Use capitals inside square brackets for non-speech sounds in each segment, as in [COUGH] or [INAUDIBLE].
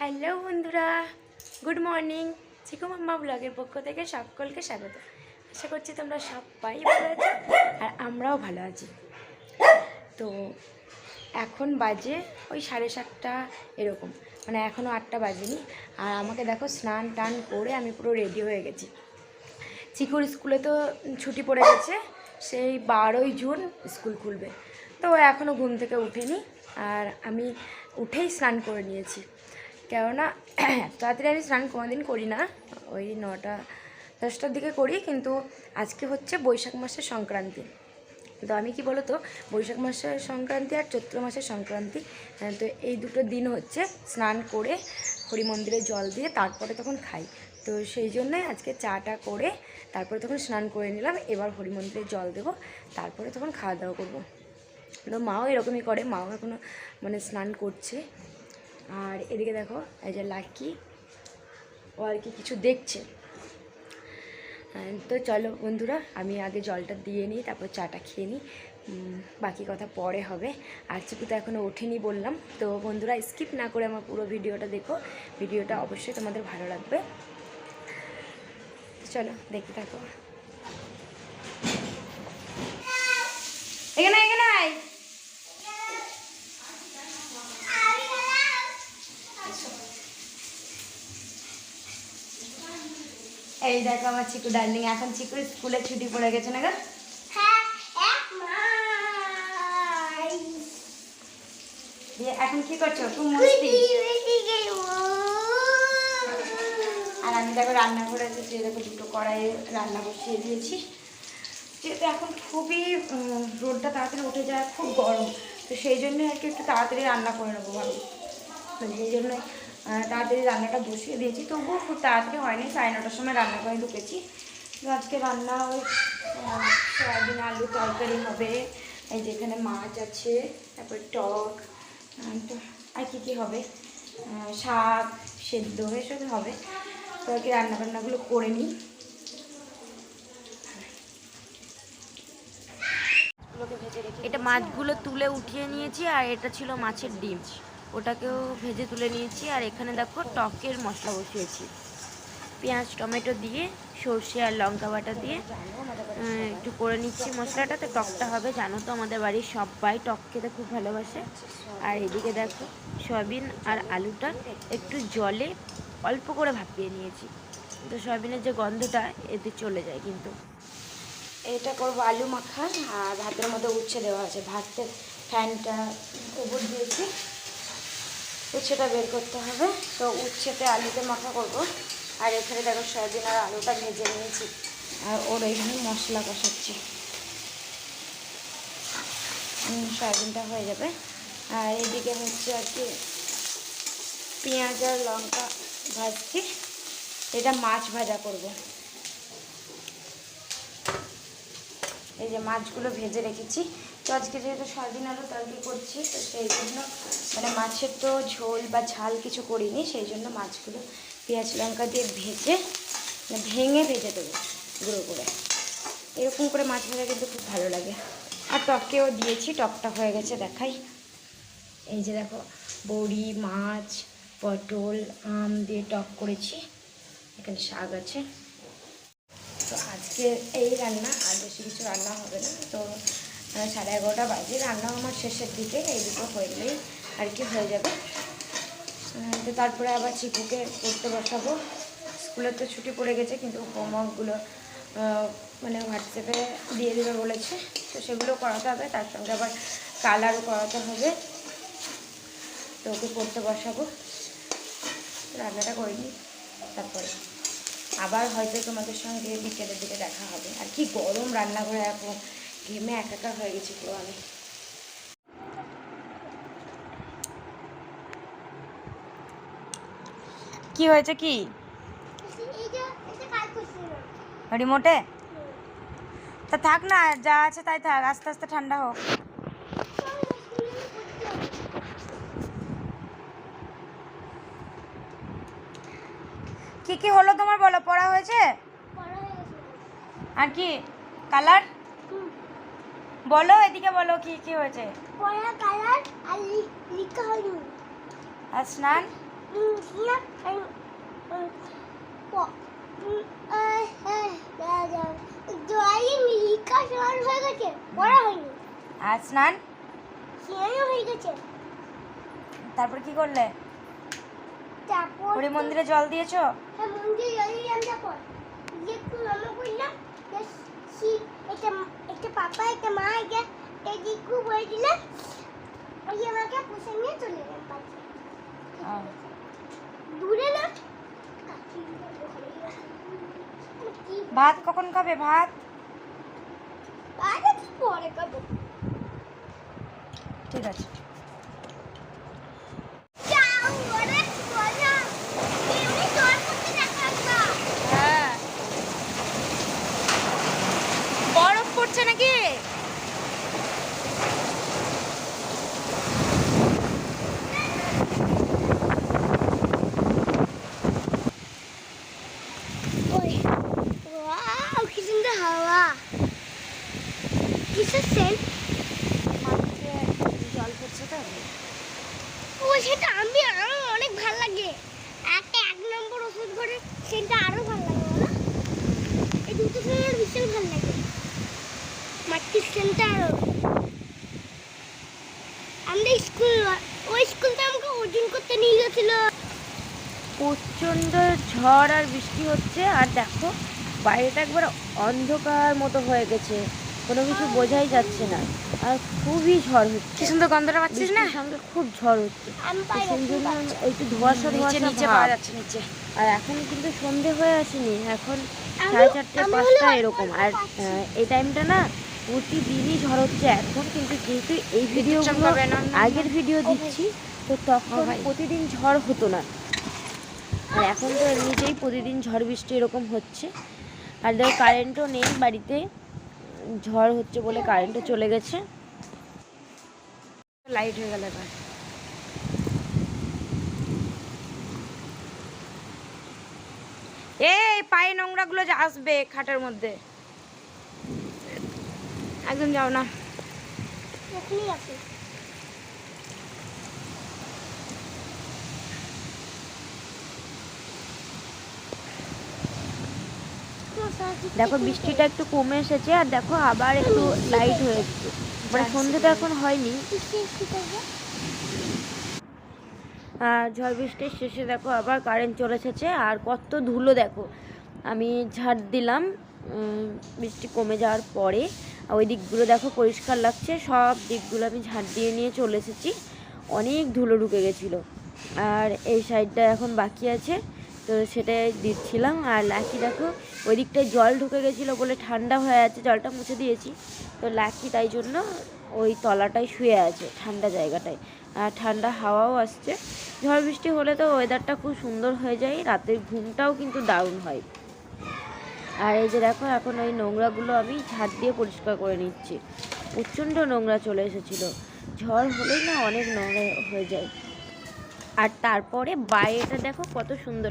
Hello বন্ধুরা, good morning. চিকু মাম্মা ব্লগের পক্ষ থেকে সকলকে স্বাগত। আশা করছি তোমরা সবাই ভালো আছো আর আমরাও ভালো আছি। তো এখন বাজে ওই সাড়ে সাতটা এরকম মানে এখনও আটটা বাজেনি। আর আমাকে দেখো স্নান টান করে আমি পুরো রেডি হয়ে গেছি। চিকুর স্কুলে তো ছুটি পড়ে গেছে, সেই বারোই জুন স্কুল খুলবে। তো এখনও ঘুম থেকে উঠেনি, আর আমি উঠেই স্নান করে নিয়েছি। কেননা, [CLEARS THROAT] তাড়াতাড়ি আমি স্নান কোনোদিন করি না ওই নটা, দশটার দিকে করি, কিন্তু আজকে হচ্ছে বৈশাখ মাসের সংক্রান্তি। তো আমি কি বলতো, বৈশাখ মাসের সংক্রান্তি আর চৈত্র মাসের সংক্রান্তি তো এই দুটো দিন হচ্ছে স্নান করে হরি মন্দিরে জল দিয়ে তারপরে তখন খাই। তো সেই জন্যই আজকে চাটা করে তারপরে তখন স্নান করে নিলাম, এবার হরি মন্দিরে জল দেবো, তারপরে তখন খাওয়া দাওয়া করব। তো মাও এরকমই করে, মাও এখনও মানে স্নান করছে। আর এদিকে দেখো, এই যে লাকি, ও আর কি কিছু দেখছে। তো চলো বন্ধুরা, আমি আগে জলটা দিয়ে নিই, তারপর চাটা খেয়ে নিই। বাকি কথা পরে হবে। আর চিকু তো এখনও ওঠেনি বললাম। তো বন্ধুরা স্কিপ না করে আমার পুরো ভিডিওটা দেখো। ভিডিওটা অবশ্যই তোমাদের ভালো লাগবে। চলো, দেখতে থাকো। এখানে এখানে আয় এই দেখো আমার চিকু ডার্লিং এখন চিকুর স্কুলে ছুটি পড়ে গেছে না গো? দিয়ে এখন কি করছ? খুব মস্তি। আর আমি দেখো রান্না করে এসেছি দেখো দুটো কড়াইয়ে রান্না বসিয়ে দিয়েছি। যেহেতু এখন খুবই রোদটা তাড়াতাড়ি উঠে যায় খুব গরম। তো সেই জন্য আর কি একটু তাড়াতাড়ি রান্না করে নেব ভাবি মানে সেই জন্য আহ, তাড়াতাড়ি রান্নাটা বসিয়ে দিয়েছি। তবুও খুব তাড়াতাড়ি হয়নি, সাড়ে নটার সময় রান্না করে ঢুকেছি। তো আজকে রান্না ওই সয়াবিন, আলু তরকারি হবে। এই যে এখানে মাছ আছে, তারপর টক আর কী কী হবে? শাক, সেদ্ধ, এসব হবে। তো আর কি রান্না বান্নাগুলো করে নিই। এটা মাছগুলো তুলে উঠিয়ে নিয়েছি আর এটা ছিল মাছের ডিম। ওটাকেও ভেজে তুলে নিয়েছি আর এখানে দেখো টকের মশলা বসিয়েছি। পেঁয়াজ, টমেটো দিয়ে, সর্ষে আর লঙ্কা বাটা দিয়ে একটু করে নিচ্ছি মশলাটা তো টকটা হবে, জানো তো আমাদের বাড়ির সবাই টক খেতে খুব ভালোবাসে। আর এদিকে দেখো সয়াবিন আর আলুটা একটু জলে অল্প করে ভাপিয়ে নিয়েছি। তো সয়াবিনের যে গন্ধটা, এতে চলে যায় কিন্তু। এটা করব আলু মাখা আর ভাতের মধ্যে উচ্ছে দেওয়া আছে। ভাতের ফ্যানটা উপর দিয়েছি। উচ্ছেটা বের করতে হবে। তো উচ্ছেতে আলুতে মাখা করব। আর এখানে দেখো সয়াবিন আর আলুটা ভেজে নিয়েছি। আর ওর এখানে মশলা কষাচ্ছি। সয়াবিনটা হয়ে যাবে। আর এদিকে হচ্ছে আর কি পেঁয়াজ আর লঙ্কা ভাজছি। এটা মাছ ভাজা করব। এই যে মাছগুলো ভেজে রেখেছি। তো আজকে যেহেতু সয়াবিন আলু তরকারি করছি, তো সেই জন্য মানে মাছের তো ঝোল বা ঝাল কিছু করিনি, সেই জন্য মাছগুলো পেঁয়াজ লঙ্কা দিয়ে ভেজে মানে ভেঙে ভেজে দেবো গুঁড়ো করে। এরকম করে মাছ ভাজা কিন্তু খুব ভালো লাগে। আর টকেও দিয়েছি, টকটা হয়ে গেছে দেখাই। এই যে দেখো, বড়ি, মাছ, পটল, আম দিয়ে টক করেছি, এখানে শাক আছে। তো আজকে এই রান্না, আর বেশি কিছু রান্না হবে না। তো সাড়ে এগারোটা বাজে রান্না আমার শেষের দিকে, এই দুটো হয়ে আর কি হয়ে যাবে। তো তারপরে আবার চিকুকে পড়তে বসাবো। স্কুলে তো ছুটি পড়ে গেছে, কিন্তু হোমওয়ার্কগুলো মানে হোয়াটসঅ্যাপে দিয়ে দেবে বলেছে। তো সেগুলো করাতে হবে, তার সঙ্গে আবার কালারও করাতে হবে। তো ওকে পড়তে বসাবো। রান্নাটা করে নিই, তারপরে। আবার হয়তো তোমাদের সঙ্গে বিকেলের দিকে দেখা হবে। আর কি গরম রান্নাঘরে এখন। ঘেমে একাকার হয়ে গেছি পুরো আমি কি হয়েছে কি? রিমোটে? তা থাক না যা আছে তাই থাক আস্তে আস্তে ঠান্ডা হোক। কি কি হলো তোমার বলো পড়া হয়েছে? আর কি কালার? বলো এদিকে বলো কি কি হয়েছে? পড়া কালার আর লিখা হয়নি। আর স্নান? আর স্নান? হয়ে গেছে। তারপর কি করলে? তারপর হরি মন্দিরে জল দিয়েছ? হ্যাঁ মন্দিরে জলে যাম তারপর একটু রান্না করলাম একটা পাপা একটা মা একটা দিকু বলে দিলাম ওই আমাকে পুষে নিয়ে চলে গেলাম পাশে। দূরে না ভাত কখন খাবে ভাত? পরে খাব? ঠিক আছে যাও ওরে বলা এমনি জল করতে দেখা হ্যাঁ বরফ পড়ছে নাকি ওই ওয়াও কি সুন্দর হাওয়া সেন্ট জল পড়ছে সেটা আমি আমার অনেক লাগে। একটা এক নম্বর ওষুধ ভালো আমার মাটির আমাদের স্কুল ওই স্কুলটা আমাকে ওজন করতে নিয়ে গেছিল। প্রচণ্ড ঝড় আর বৃষ্টি হচ্ছে, আর দেখো, বাইরেটা একবার অন্ধকার মতো হয়ে গেছে। কোনো কিছু বোঝাই যাচ্ছে না। আর খুবই ঝড় হচ্ছে। কি সুন্দর গন্ধটা পাচ্ছিস না? সঙ্গে খুব ঝড় হচ্ছে। সেই জন্য একটু ধোয়াশা নিচে ধোয়াশা নিচে। পাওয়া যাচ্ছে নিচে। আর এখন কিন্তু সন্ধে হয়ে আসেনি। এখন সাড়ে চারটে পাঁচটা এরকম। আর আহ, এই টাইমটা না প্রতিদিনই ঝড় হচ্ছে। এখন কিন্তু যেহেতু এই না। আগের ভিডিও দিচ্ছি তো তখন প্রতিদিন ঝড় হতো না। আর এখন তো এমনিতেই প্রতিদিন ঝড় বৃষ্টি এরকম হচ্ছে। আর দেখো কারেন্টও নেই বাড়িতে। ঝড় হচ্ছে বলে কারেন্টও চলে গেছে। লাইট হয়ে গেল এবার। এই পায়ে নোংরাগুলো যে আসবে খাটের মধ্যে। একদম যাও না। দেখো বৃষ্টিটা একটু কমে এসেছে আর দেখো আবার একটু লাইট হয়ে এসেছে মানে সন্ধে তো এখন হয়নি। আর ঝড় বৃষ্টির শেষে দেখো আবার কারেন্ট চলে এসেছে আর কত ধুলো দেখো। আমি ঝাড় দিলাম বৃষ্টি কমে যাওয়ার পরে। ওই দিকগুলো দেখো পরিষ্কার লাগছে, সব দিকগুলো আমি ঝাড় দিয়ে নিয়ে চলে এসেছি। অনেক ধুলো ঢুকে গেছিল। আর এই সাইডটা এখন বাকি আছে। তো সেটাই দিচ্ছিলাম। আর লাকি দেখো ওই দিকটায় জল ঢুকে গেছিল বলে ঠান্ডা হয়ে আছে, জলটা মুছে দিয়েছি। তো লাকি তাই জন্য ওই তলাটায় শুয়ে আছে, ঠান্ডা জায়গাটায়। আর ঠান্ডা হাওয়াও আসছে। ঝড় বৃষ্টি হলে তো ওয়েদারটা খুব সুন্দর হয়ে যায়, রাতের ঘুমটাও কিন্তু দারুণ হয়। আর এই যে দেখো, এখন ওই নোংরাগুলো আমি ঝাড় দিয়ে পরিষ্কার করে নিচ্ছি। প্রচণ্ড নোংরা চলে এসেছিল। ঝড় হলেই না অনেক নোংরা হয়ে যায়। আর তারপরে বাইরেটা দেখো কত সুন্দর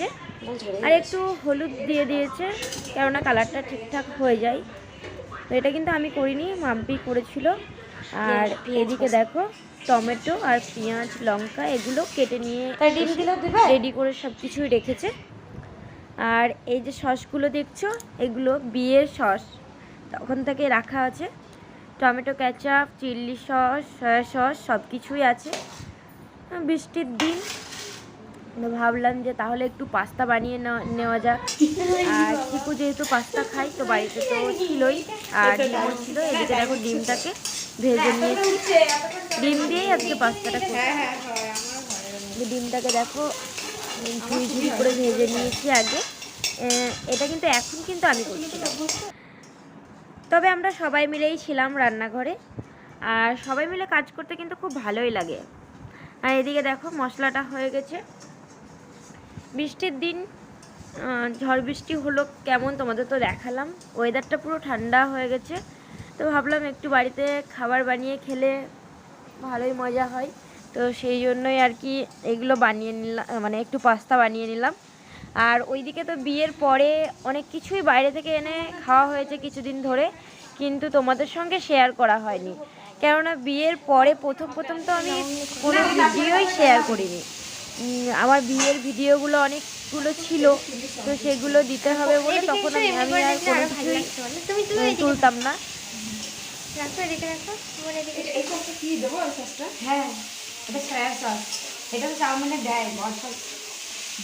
দিয়েছে। আর একটু হলুদ দিয়ে দিয়েছে কেননা কালারটা ঠিকঠাক হয়ে যায়। তো এটা কিন্তু আমি করিনি মাম্পি করেছিল। আর এদিকে দেখো টমেটো আর পেঁয়াজ লঙ্কা এগুলো কেটে নিয়ে রেডি করে সব কিছুই রেখেছে। আর এই যে সসগুলো দেখছ এগুলো বিয়ের সস। তখন থেকে রাখা আছে। Tomato ketchup chilli sauce soya sauce সব কিছুই আছে। বৃষ্টির দিন। ভাবলাম যে তাহলে একটু পাস্তা বানিয়ে নেওয়া- যাক। আর চিকু যেহেতু পাস্তা খাই তো বাড়িতে তো ছিলই। আর ডিমও ছিল এদিকে দেখো ডিমটাকে ভেজে নিয়েছি। ডিম দিয়েই আজকে পাস্তাটা করছি ডিমটাকে দেখো ঝুড়ি ঝুড়ি করে ভেজে নিয়েছি আগে। এটা কিন্তু এখন কিন্তু আমি করছি। তবে আমরা সবাই মিলেই ছিলাম রান্নাঘরে। আর সবাই মিলে কাজ করতে কিন্তু খুব ভালোই লাগে। আর এদিকে দেখো মশলাটা হয়ে গেছে। বৃষ্টির দিন ঝড় বৃষ্টি হলো কেমন তোমাদের তো দেখালাম। ওয়েদারটা পুরো ঠান্ডা হয়ে গেছে। তো ভাবলাম একটু বাড়িতে খাবার বানিয়ে খেলে ভালোই মজা হয়। তো সেই জন্যই আর কি এগুলো বানিয়ে নিলাম মানে একটু পাস্তা বানিয়ে নিলাম। আর ওইদিকে তো বিয়ের পরে অনেক কিছুই বাইরে থেকে এনে খাওয়া হয়েছে কিছুদিন ধরে, কিন্তু তোমাদের সঙ্গে শেয়ার করা হয়নি। কেননা বিয়ের পরে প্রথম প্রথম তো আমি কোনো ভিডিওই শেয়ার করিনি। আমার বিয়ের ভিডিওগুলো অনেকগুলো ছিল তো সেগুলো দিতে হবে বলে তখন আমি আর কোনো কিছুই উম, তুলতাম না। রাখো এদিকে রাখো তোমার এদিকে এই সসটা কি দেবো এই সসটা? হ্যাঁ। এটা সয়া সস। এটা তো চাউমিনে দেয় বর্ষা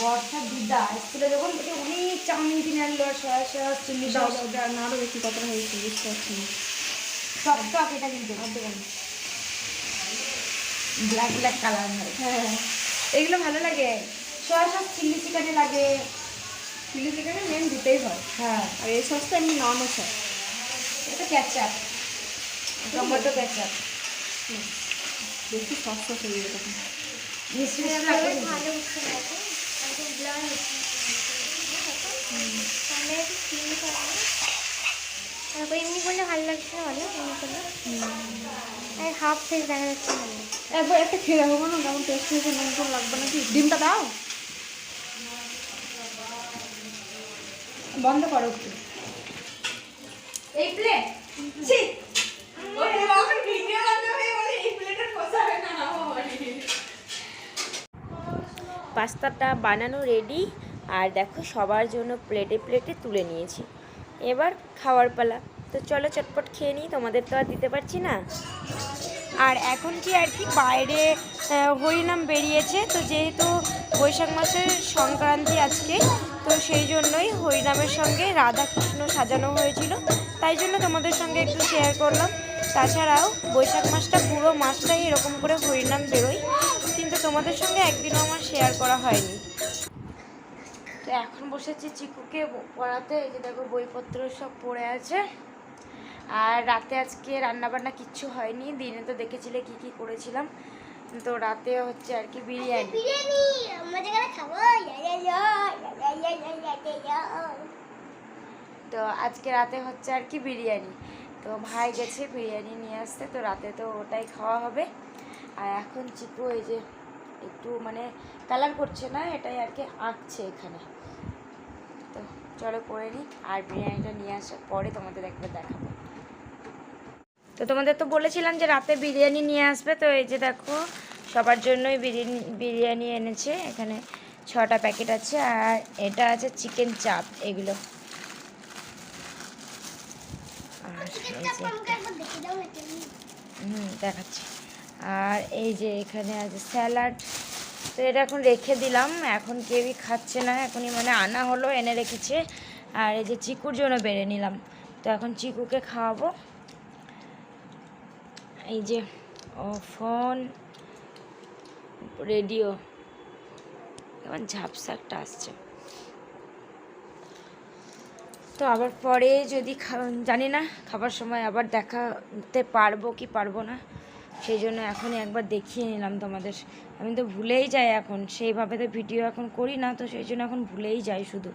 বর্ষা দিদা। স্কুলে যখন থেকে অনেক চাউমিন কিনে আনলো সয়া সস চিলি সস। আরও বেশি কত হয়েছে বুঝতে পারছি না। টক টক এটা কিন্তু ব্ল্যাক ব্ল্যাক কালার হয়। হ্যাঁ। এগুলো ভালো লাগে। সয়া সস চিলি চিকেনে লাগে। চিলি চিকেনে মেন দিতেই হয়। হ্যাঁ। আর এই সসটা এমনি নর্মাল সস এটা ক্যাচাপ টমেটো ক্যাচাপ বেশি সস সস হয়ে মিষ্টি মিষ্টি ভালো তারপর এমনি করলে ভালো লাগছে না ভালো এমনি করলে। আর হাফ ফেস দেখা যাচ্ছে ভালো একবার একটা খেয়ে দেখো না কেমন টেস্ট হয়েছে নুন টুন লাগবে নাকি? ডিমটা দাও। বন্ধ করো একটু। এই প্লেট ছি! পাস্তাটা বানানো রেডি আর দেখো সবার জন্য প্লেটে প্লেটে তুলে নিয়েছি। এবার খাওয়ার পালা। তো চলো চটপট খেয়ে নিই, তোমাদের তো আর দিতে পারছি না। আর এখন কি আর কি, বাইরে হরিনাম বেরিয়েছে। তো যেহেতু বৈশাখ মাসের সংক্রান্তি আজকে, তো সেই জন্যই হরিনামের সঙ্গে রাধা কৃষ্ণ সাজানো হয়েছিল। তাই জন্য তোমাদের সঙ্গে একটু শেয়ার করলাম। তাছাড়াও বৈশাখ মাসটা, পুরো মাসটাই এরকম করে হরিনাম বেরোয়। কিন্তু তোমাদের সঙ্গে একদিনও আমার শেয়ার করা হয়নি। এখন বসেছি চিকুকে পড়াতে এই যে দেখো বইপত্র সব পড়ে আছে। আর রাতে আজকে রান্নাবান্না কিচ্ছু হয়নি দিনে তো দেখেছিলে কি কি করেছিলাম। তো রাতে হচ্ছে আর কি বিরিয়ানি। তো আজকে রাতে হচ্ছে আর কি বিরিয়ানি। তো ভাই গেছে বিরিয়ানি নিয়ে আসতে তো রাতে তো ওটাই খাওয়া হবে। আর এখন চিকু এই যে একটু মানে কালার করছে না, এটাই আর কি আঁকছে এখানে। তো চলো করে নিই, আর বিরিয়ানিটা নিয়ে আসার পরে তোমাদের একবার দেখাবো। তো তোমাদের তো বলেছিলাম যে রাতে বিরিয়ানি নিয়ে আসবে, তো এই যে দেখো, সবার জন্যই বিরিয়ানি বিরিয়ানি এনেছে। এখানে ছটা প্যাকেট আছে, আর এটা আছে চিকেন চাপ, এগুলো। হুম, দেখাচ্ছি। আর এই যে এখানে আছে স্যালাড। তো এটা এখন রেখে দিলাম। এখন কেউই খাচ্ছে না। এখনই মানে আনা হলো, এনে রেখেছে। আর এই যে চিকুর জন্য বেড়ে নিলাম। তো এখন চিকুকে খাওয়াবো। এই যে ও ফোন, রেডিও। কেমন ঝাপসা একটা আসছে। তো আবার পরে যদি জানি না, খাবার সময় আবার দেখাতে পারব কি পারব না। সেই জন্য এখনই একবার দেখিয়ে নিলাম তোমাদের। আমি তো ভুলেই যাই এখন। সেইভাবে তো ভিডিও এখন করি না, তো সেই জন্য এখন ভুলেই যাই শুধু।